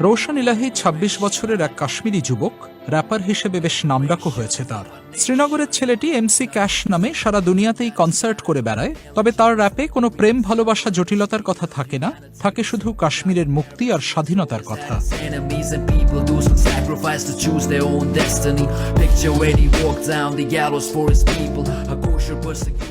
রোশন ইলাহি ২৬ বছরের এক কাশ্মীরি যুবক র্যাপার হিসেবে বেশ নামডাকও হয়েছে তার। শ্রীনগরের ছেলেটি এমসি ক্যাশ নামে সারা দুনিয়াতেই কনসার্ট করে বেড়ায় তবে তার র্যাপে কোনো প্রেম ভালোবাসা জটিলতার কথা থাকে না। থাকে শুধু কাশ্মীরের মুক্তি আর স্বাধীনতার কথা.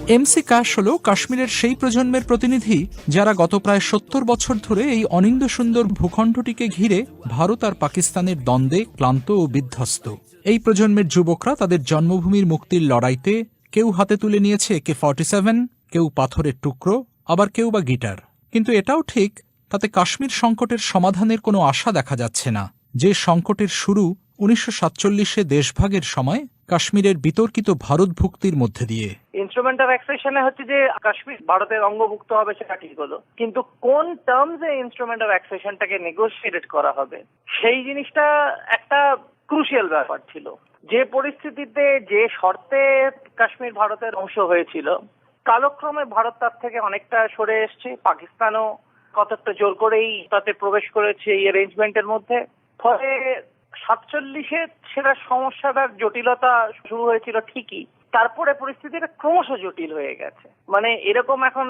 এমসি ক্যাশ হল কাশ্মীরের সেই প্রজন্মের প্রতিনিধি যারা গত প্রায় সত্তর বছর ধরে এই অনিন্দ সুন্দর ভূখণ্ডটিকে ঘিরে ভারত আর পাকিস্তানের দ্বন্দ্বে ক্লান্ত ও বিধ্বস্ত। এই প্রজন্মের যুবকরা তাদের জন্মভূমির মুক্তির লড়াইতে কেউ হাতে তুলে নিয়েছে কে ফর্টি সেভেন কেউ পাথরের টুকরো, আবার কেউ বা গিটার। কিন্তু এটাও ঠিক, তাতে কাশ্মীর সংকটের সমাধানের কোনো আশা দেখা যাচ্ছে না। যে সংকটের শুরু উনিশশো সাতচল্লিশে দেশভাগের সময় কাশ্মীরের বিতর্কিত ভারত ভুক্তির মধ্যে দিয়ে। ইনস্ট্রুমেন্টাল অ্যাক্সেশনে হচ্ছে যে কাশ্মীর ভারতের অঙ্গভুক্ত হবে সেটা ঠিক হলো। কিন্তু কোন টার্মসে ইনস্ট্রুমেন্টাল অ্যাক্সেশনটাকে নেগোসিয়েট করা হবে? সেই জিনিসটা একটা ক্রুশিয়াল ব্যাপার ছিল। যে পরিস্থিতিতে যে শর্তে কাশ্মীর ভারতের অংশ হয়েছিল, কালক্রমে ভারত তার থেকে অনেকটা সরে এসছে। পাকিস্তানও কতটা জোর করেই তাতে প্রবেশ করেছে এই অ্যারেঞ্জমেন্টের মধ্যে। ফলে সাতচল্লিশে সেটা সমস্যাটার জটিলতা শুরু হয়েছিল ঠিকই। তারপরে পরিস্থিতিটা ক্রমশ জটিল হয়ে গেছে। মানে এরকম এখন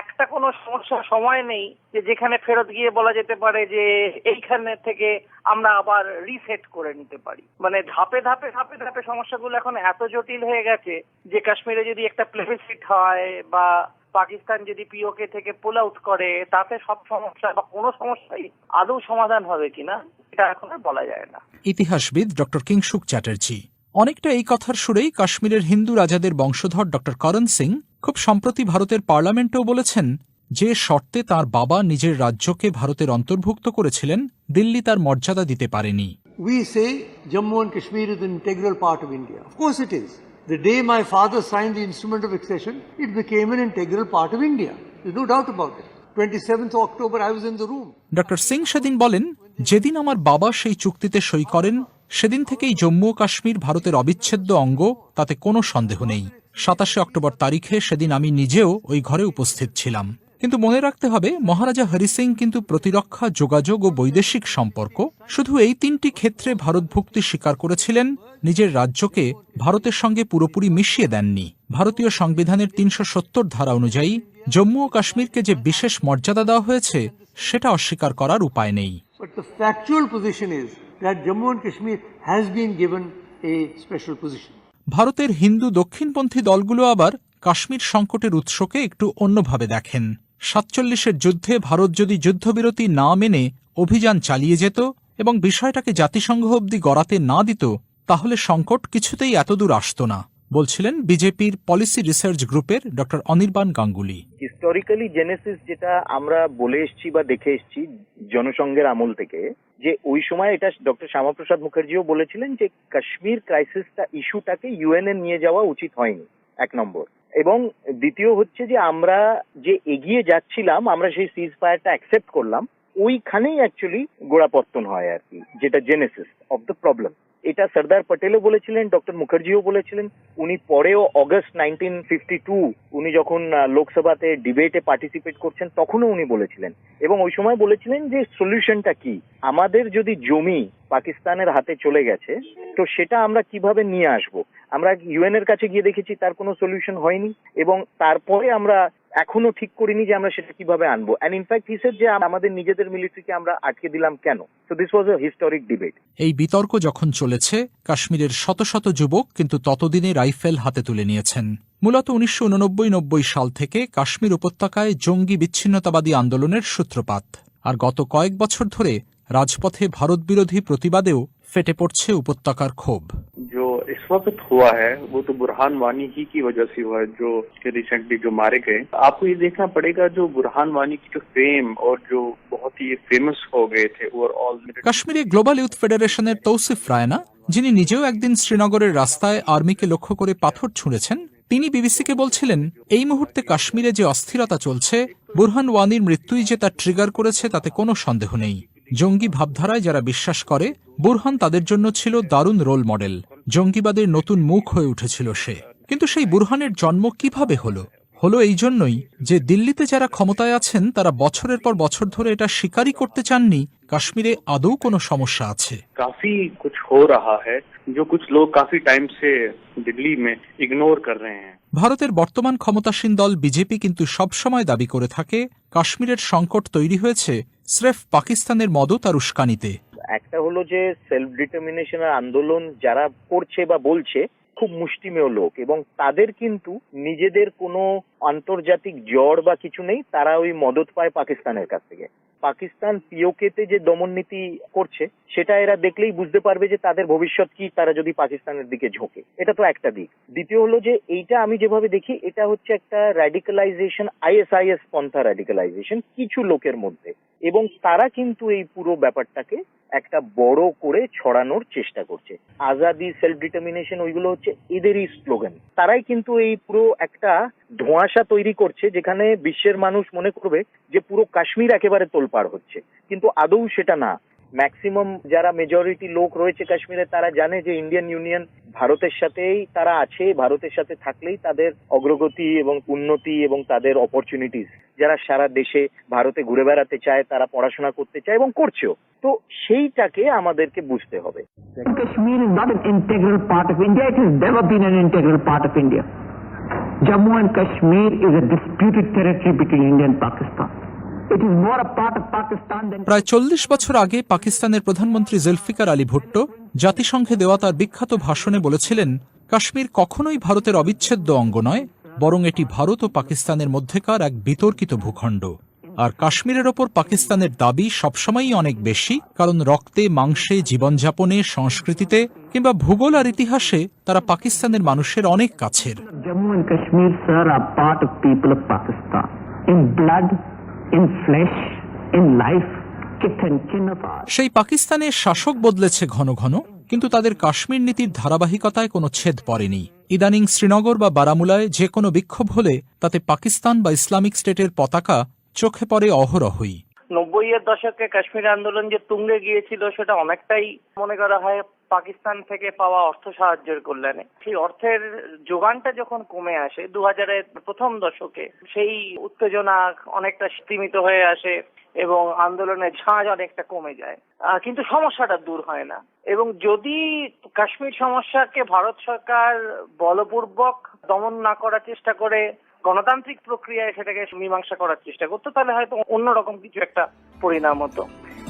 একটা কোনো সমস্যার সময় নেই যে যেখানে ফেরত গিয়ে বলা যেতে পারে যে এইখানে থেকে আমরা আবার রিসেট করে নিতে পারি। মানে ধাপে ধাপে ধাপে ধাপে সমস্যাগুলো এখন এত জটিল হয়ে গেছে যে কাশ্মীরে যদি একটা প্লেফিসিট হয় বা পাকিস্তান যদি পিওকে থেকে পুল আউট করে, তাতে সব সমস্যা বা কোনো সমস্যাই আদৌ সমাধান হবে কিনা, এটা এখন আর বলা যায় না। ইতিহাসবিদ ডক্টর কিংসুক চ্যাটার্জি। অনেকটা এই কথার সুরেই কাশ্মীরের হিন্দু রাজাদের বংশধর ড করণ সিং খুব সম্প্রতি ভারতের পার্লামেন্টেও বলেছেন যে শর্তে তার বাবা নিজের রাজ্যকে ভারতের অন্তর্ভুক্ত করেছিলেন দিল্লি তার মর্যাদা দিতে পারেনি We say Jammu and Kashmir is an integral part of India. Of course it is. The day my father signed the instrument of accession, it became an integral part of India. There's no doubt about it. 27th October, I was in the room. ড সিং সেদিন বলেন যেদিন আমার বাবা সেই চুক্তিতে সই করেন সেদিন থেকেই জম্মু ও কাশ্মীর ভারতের অবিচ্ছেদ্য অঙ্গ, তাতে কোনো সন্দেহ নেই। সাতাশে অক্টোবর তারিখে সেদিন আমি নিজেও ওই ঘরে উপস্থিত ছিলাম। কিন্তু মনে রাখতে হবে, মহারাজা হরি সিং কিন্তু প্রতিরক্ষা, যোগাযোগ ও বৈদেশিক সম্পর্ক, শুধু এই তিনটি ক্ষেত্রে ভারতভুক্তি স্বীকার করেছিলেন, নিজের রাজ্যকে ভারতের সঙ্গে পুরোপুরি মিশিয়ে দেননি। ভারতীয় সংবিধানের তিনশো সত্তর ধারা অনুযায়ী, জম্মু ও কাশ্মীরকে যে বিশেষ মর্যাদা দেওয়া হয়েছে, সেটা অস্বীকার করার উপায় নেই। That Jammu and Kashmir has been given a special position. ভারতের হিন্দু দক্ষিণপন্থী দলগুলো আবার কাশ্মীর সংকটের উৎসকে একটু অন্যভাবে দেখেন সাতচল্লিশের যুদ্ধে ভারত যদি যুদ্ধবিরতি না মেনে অভিযান চালিয়ে যেত এবং বিষয়টাকে জাতিসংঘ অবধি গড়াতে না দিত, তাহলে সংকট কিছুতেই এতদূর আসত না বলছিলেন বিজেপির পলিসি রিসার্চ গ্রুপের ড অনির্বাণ গাঙ্গুলি। হিস্টোরিক্যালি জেনেসিস যেটা আমরা বলে এসেছি বা দেখে এসেছি জনসংঘের আমল থেকে, যে ওই সময় এটা ডক্টর শ্যামাপ্রসাদ মুখার্জিও বলেছিলেন যে কাশ্মীর ক্রাইসিসটা ইস্যুটাকে ইউএন এ নিয়ে যাওয়া উচিত হয়নি, এক নম্বর। এবং দ্বিতীয় হচ্ছে যে আমরা যে এগিয়ে যাচ্ছিলাম, আমরা সেই সিজ ফায়ারটা অ্যাকসেপ্ট করলাম, ওইখানেই অ্যাকচুয়ালি গোড়াপত্তন হয় আর কি, যেটা জেনেসিস অফ দ্য প্রবলেম এটা সর্দার পটেলও বলেছিলেন, ডক্টর মুখার্জিও বলেছিলেন। উনি পরেও অগস্ট নাইনটিন ফিফটি টু, উনি যখন লোকসভাতে ডিবেটে পার্টিসিপেট করছেন, তখনও উনি বলেছিলেন। এবং ওই সময় বলেছিলেন যে সলিউশনটা কি? আমাদের যদি জমি পাকিস্তানের হাতে চলে গেছে, তো সেটা আমরা কীভাবে নিয়ে আসব? আমরা ইউএন এর কাছে গিয়ে দেখেছি, তার কোনো সলিউশন হয়নি। এবং তারপরে আমরা এখনও ঠিক করিনি যে আমরা সেটা কীভাবে আনব। অ্যান্ড ইনফ্যাক্ট হিসেব যে আমাদের নিজেদের মিলিটারিকে আমরা আটকে দিলাম কেন? তো this was a historic debate এই বিতর্ক যখন বলেছে, কাশ্মীরের শত শত যুবক কিন্তু ততদিনে রাইফেল হাতে তুলে নিয়েছেন। মূলত উনিশশো উননব্বই সাল থেকে কাশ্মীর উপত্যকায় জঙ্গি বিচ্ছিন্নতাবাদী আন্দোলনের সূত্রপাত। আর গত কয়েক বছর ধরে রাজপথে ভারতবিরোধী প্রতিবাদেও ফেটে পড়ছে উপত্যকার ক্ষোভ। वक्त हुआ है वो तो बुरहान वानी ही की वजह से हुआ है जो रिसेंटली जो मारे गए आपको ये देखना पड़ेगा जो बुरहान वानी की जो फेम और जो बहुत ही फेमस हो गए थे ओवरऑल কাশ্মীরে গ্লোবাল ইউথ ফেডারেশনের তৌসিফ রায়না যিনি নিজেও একদিন শ্রীনগরের রাস্তায় আর্মিকে লক্ষ্য করে পাথর ছুঁড়েছেন তিনি বিবিসিকে বলছিলেন এই মুহূর্তে কাশ্মীরে যে অস্থিরতা চলছে বুরহান ওয়ানির মৃত্যুই যে তা ট্রিগার করেছে তাতে কোনো সন্দেহ নেই জঙ্গি ভাবধারায় যারা বিশ্বাস করে বুরহান তাদের জন্য ছিল দারুণ রোল মডেল জঙ্গিবাদের নতুন মুখ হয়ে উঠেছিল সে কিন্তু সেই বুরহানের জন্ম কিভাবে হলো হলো এই জন্যই যে দিল্লিতে যারা ক্ষমতায় আছেন তারা বছরের পর বছর ধরে এটা স্বীকারই করতে চাননি কাশ্মীরে আদৌ কোনো সমস্যা আছে काफी कुछ हो रहा है जो कुछ लोग काफी टाइम से दिल्ली में इग्नोर कर रहे हैं ভারতের বর্তমান ক্ষমতাসীন দল বিজেপি কিন্তু সবসময় দাবি করে থাকে কাশ্মীরের সংকট তৈরি হয়েছে স্রেফ পাকিস্তানের মদত আর উস্কানিতে একটা হলো যে সেলফ ডিটারমিনেশনের আন্দোলন যারা করছে বা বলছে, খুব মুষ্টিমেয় লোক এবং তাদের কিন্তু নিজেদের কোনো আন্তর্জাতিক জ্বর বা কিছু নেই, তারা ওই মদত পায় পাকিস্তানের কাছ থেকে। পাকিস্তান পিওকেতে যে দমন নীতি করছে, সেটা এরা দেখলেই বুঝতে পারবে যে তাদের ভবিষ্যৎ কি, তারা যদি পাকিস্তানের দিকে ঝোঁকে। এটা তো একটা দিক। দ্বিতীয় হলো যে এইটা আমি যেভাবে দেখি, এটা হচ্ছে একটা র্যাডিক্যালাইজেশন আইএসআইএস পন্থা র্যাডিক্যালাইজেশন কিছু লোকের মধ্যে। এবং তারা কিন্তু এই পুরো ব্যাপারটাকে একটা বড় করে ছড়ানোর চেষ্টা করছে। আজাদি সেলফ ডিটারমিনেশন ওইগুলো হচ্ছে এদেরই স্লোগান তারাই কিন্তু এই পুরো একটা ধোঁয়াশা তৈরি করছে, যেখানে বিশ্বের মানুষ মনে করবে যে পুরো কাশ্মীর একেবারে তোলপাড় হচ্ছে। কিন্তু আদৌ সেটা না। ম্যাক্সিমাম যারা মেজরিটি লোক রয়েছে কাশ্মীরে, তারা জানে যে ইন্ডিয়ান ইউনিয়ন ভারতের সাথেই তারা আছে, ভারতের সাথে থাকলেই তাদের অগ্রগতি এবং উন্নতি এবং তাদের অপরচুনিটিস যারা সারা দেশে ভারতে ঘুরে বেড়াতে চায়, তারা পড়াশোনা করতে চায় এবং করছেও। তো সেইটাকে আমাদেরকে বুঝতে হবে। Kashmir is integral part India it is developing an integral part of India Jammu and Kashmir is a disputed territory between India and Pakistan প্রায় চল্লিশ বছর আগে পাকিস্তানের প্রধানমন্ত্রী জুলফিকার আলী ভুট্টো জাতিসংঘে দেওয়া তার বিখ্যাত ভাষণে বলেছিলেন কাশ্মীর কখনোই ভারতের অবিচ্ছেদ্য অঙ্গ নয় বরং এটি ভারত ও পাকিস্তানের মধ্যেকার এক বিতর্কিত ভূখণ্ড আর কাশ্মীরের ওপর পাকিস্তানের দাবি সবসময়ই অনেক বেশি কারণ রক্তে মাংসে জীবনযাপনে সংস্কৃতিতে কিংবা ভূগোল আর ইতিহাসে তারা পাকিস্তানের মানুষের অনেক কাছের Jammu and Kashmir, sir, are part of people of Pakistan. In blood, in flesh, in life, kith and kin of ours. সেই পাকিস্তানের শাসক বদলেছে ঘন ঘন কিন্তু তাদের কাশ্মীর নীতির ধারাবাহিকতায় কোনো ছেদ পড়েনি ইদানিং শ্রীনগর বা বারামুলায় যে কোনো বিক্ষোভ হলে তাতে পাকিস্তান বা ইসলামিক স্টেটের পতাকা চোখে পড়ে অহরহই নব্বই এর দশকে কাশ্মীর আন্দোলন যে তুঙ্গে গিয়েছিল সেটা অনেকটাই মনে করা হয় পাকিস্তান থেকে পাওয়া অর্থ সাহায্যের কল্যাণে। সেই অর্থের যোগানটা যখন কমে আসে দু হাজারের প্রথম দশকে সেই উত্তেজনা অনেকটা স্তীমিত হয়ে আসে এবং আন্দোলনের ঝাঁজ অনেকটা কমে যায়। কিন্তু সমস্যাটা দূর হয় না। এবং যদি কাশ্মীর সমস্যাকে ভারত সরকার বলপূর্বক দমন না করার চেষ্টা করে, গণতান্ত্রিক প্রক্রিয়ায় সেটাকে মীমাংসা করার চেষ্টা করতো, তাহলে হয়তো অন্যরকম কিছু একটা পরিণাম হতো।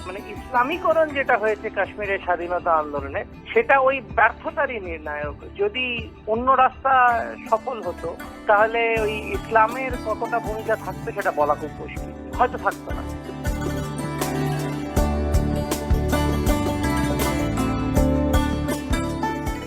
মানে ইসলামীকরণ যেটা হয়েছে কাশ্মীরের স্বাধীনতা আন্দোলনে, সেটা ওই ব্যর্থতারই নির্ণায়ক। যদি অন্য রাস্তা সফল হতো, তাহলে ওই ইসলামের কতটা ভূমিকা থাকতো সেটা বলা খুব মুশকিল। হয়তো থাকতো না।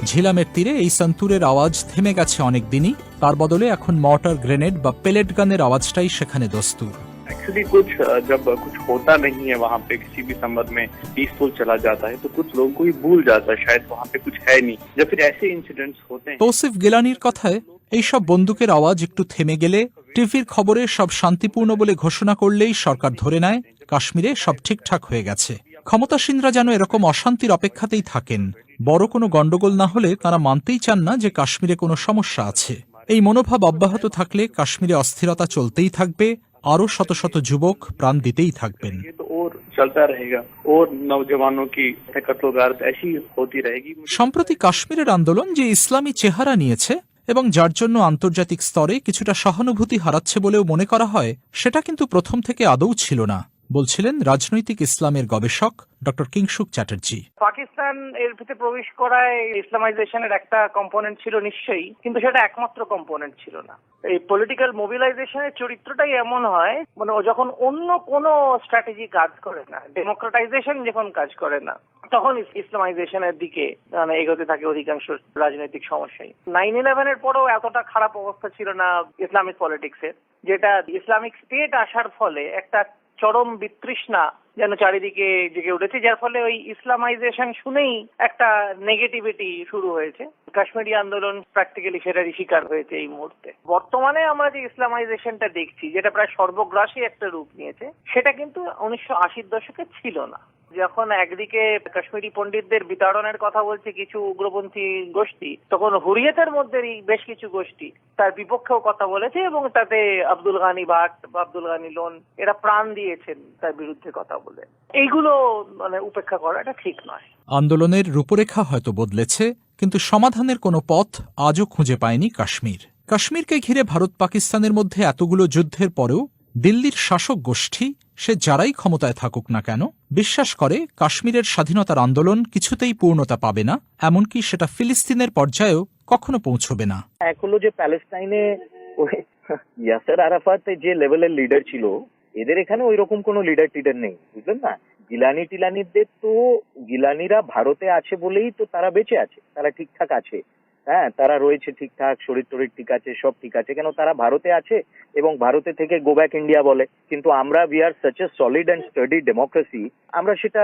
ঝিলামের তীরে এই সন্তুরের আওয়াজ থেমে গেছে অনেক দিনই। তার বদলে এখন মর্টার গ্রেনেড বা পেলেট গানের আওয়াজটাই সেখানে দস্তুর। एक्चुअली कुछ अ, जब कुछ होता नहीं है वहाँ पे किसी भी संबंध में पीसफुल चला जाता है तो कुछ लोगों को ही भूल जाता है शायद वहाँ पे कुछ है नहीं या फिर ऐसे इंसिडेंट्स होते हैं তৌসিফ গেলানির কথায় এইসব বন্দুকের আওয়াজ একটু থেমে গেলে টিভির খবরে সব শান্তিপূর্ণ বলে ঘোষণা করলেই সরকার ধরে নেয় কাশ্মীরে সব ঠিকঠাক হয়ে গেছে ক্ষমতাসীনরা যেন এরকম অশান্তির অপেক্ষাতেই থাকেন বড় কোনো গন্ডগোল না হলে তারা মানতেই চান না যে কাশ্মীরে কোনো সমস্যা আছে এই মনোভাব অব্যাহত থাকলে কাশ্মীরে অস্থিরতা চলতেই থাকবে আরও শত শত যুবক প্রাণ দিতেই থাকবেন। সম্প্রতি কাশ্মীরের আন্দোলন যে ইসলামী চেহারা নিয়েছে এবং যার জন্য আন্তর্জাতিক স্তরে কিছুটা সহানুভূতি হারাচ্ছে বলেও মনে করা হয় সেটা কিন্তু প্রথম থেকে আদৌ ছিল না। বলছিলেন রাজনৈতিক ইসলামের গবেষক ড কিংসুক চ্যাটার্জি। পাকিস্তান এর ভিতরে প্রবেশ করায় ইসলামাইজেশনের একটা কম্পোনেন্ট ছিল নিশ্চয়ই, কিন্তু সেটা একমাত্র কম্পোনেন্ট ছিল না। এই পলিটিক্যাল মোবিলাইজেশনের চরিত্রটাই এমন হয় মানে যখন অন্য কোনো স্ট্র্যাটেজি কাজ করে না ডেমোক্রেটাইজেশন যখন কাজ করে না, তখন ইস- ইসলামাইজেশনের দিকে মানে এগোতে থাকে অধিকাংশ রাজনৈতিক সমস্যাই। নাইন ইলেভেনের পরেও এতটা খারাপ অবস্থা ছিল না ইসলামিক পলিটিক্সের যেটা ইসলামিক স্টেট আসার ফলে একটা চরম বিতৃষ্ণা যেন চারিদিকে জেগে উঠেছে, যার ফলে ওই ইসলামাইজেশন শুনেই একটা নেগেটিভিটি শুরু হয়েছে। কাশ্মীরি আন্দোলন প্র্যাকটিক্যালি সেটারই শিকার হয়েছে এই মুহূর্তে। বর্তমানে আমরা যে ইসলামাইজেশনটা দেখছি, যেটা প্রায় সর্বগ্রাসী একটা রূপ নিয়েছে, সেটা কিন্তু উনিশশো আশির দশকে ছিল না। যখন একদিকে কাশ্মীরি পণ্ডিতদের বিতাড়নের কথা বলছে কিছু উগ্রপন্থী গোষ্ঠী, তখন হুরিয়তের মধ্যেই বেশ কিছু গোষ্ঠী তার বিপক্ষেও কথা বলেছে এবং তাতে আব্দুল গানি ভাট বা আব্দুল গানি লোন, এরা প্রাণ দিয়েছেন তার বিরুদ্ধে কথা বলে। এইগুলো মানে উপেক্ষা করাটা ঠিক নয়। আন্দোলনের রূপরেখা হয়তো বদলেছে কিন্তু সমাধানের কোনো পথ আজও খুঁজে পায়নি কাশ্মীর। কাশ্মীরকে ঘিরে ভারত পাকিস্তানের মধ্যে এতগুলো যুদ্ধের পরেও দিল্লির শাসক গোষ্ঠী সে যারাই ক্ষমতায় থাকুক না কেন বিশ্বাস করে কাশ্মীরের স্বাধীনতার আন্দোলন কিছুতেই পূর্ণতা পাবে না এমনকি সেটা ফিলিস্তিনের পর্যায়েও কখনো পৌঁছবে না। এক হলো যে প্যালেস্টাইনে ইয়াসার আরাফাত যে লেভেলের লিডার ছিল এদের এখানে ওই রকম কোনো লিডার টিডার নেই, বুঝলেন না? গিলানি টিলানিদের তো, গিলানিরা ভারতে আছে বলেই তো তারা বেঁচে আছে, তারা ঠিকঠাক আছে। হ্যাঁ তারা রয়েছে ঠিকঠাক, শরীর টরীর ঠিক আছে, সব ঠিক আছে, কেন তারা ভারতে আছে এবং ভারতে থেকে গো ব্যাক ইন্ডিয়া বলে। কিন্তু আমরা we are such a solid and steady democracy আমরা সেটা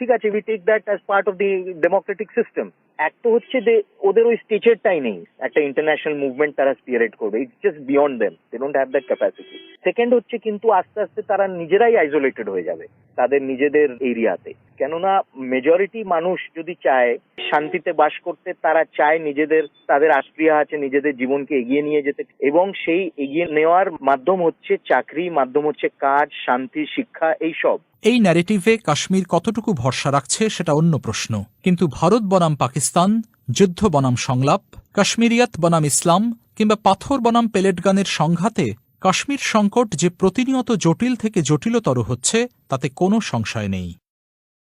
ঠিক আছে we take that as part of the democratic system এক তো হচ্ছে যে, ওদের ওই স্টেচেরটাই নেই। একটা ইন্টারন্যাশনাল মুভমেন্ট তারা স্পিয়ারেট করবে। It's just beyond them they don't have that capacity second হচ্ছে কিন্তু আস্তে আস্তে তারা নিজেরাই আইসোলেটেড হয়ে যাবে তাদের নিজেদের এরিয়াতে। কেননা মেজরিটি মানুষ যদি চায় শান্তিতে বাস করতে, তারা চায় নিজেদের, তাদের আশ্রিয়া আছে, নিজেদের জীবনকে এগিয়ে নিয়ে যেতে। এবং সেই এগিয়ে নেওয়ার মাধ্যম হচ্ছে চাকরি, মাধ্যম হচ্ছে কাজ, শান্তি, শিক্ষা এই সব এই ন্যারেটিভে কাশ্মীর কতটুকু ভরসা রাখছে সেটা অন্য প্রশ্ন। কিন্তু ভারত বনাম পাকিস্তান, যুদ্ধ বনাম সংলাপ, কাশ্মীরিয়াত বনাম ইসলাম কিংবা পাথর বনাম পেলেটগানের সংঘাতে কাশ্মীর সংকট যে প্রতিনিয়ত জটিল থেকে জটিলতর হচ্ছে, তাতে কোনো সংশয় নেই।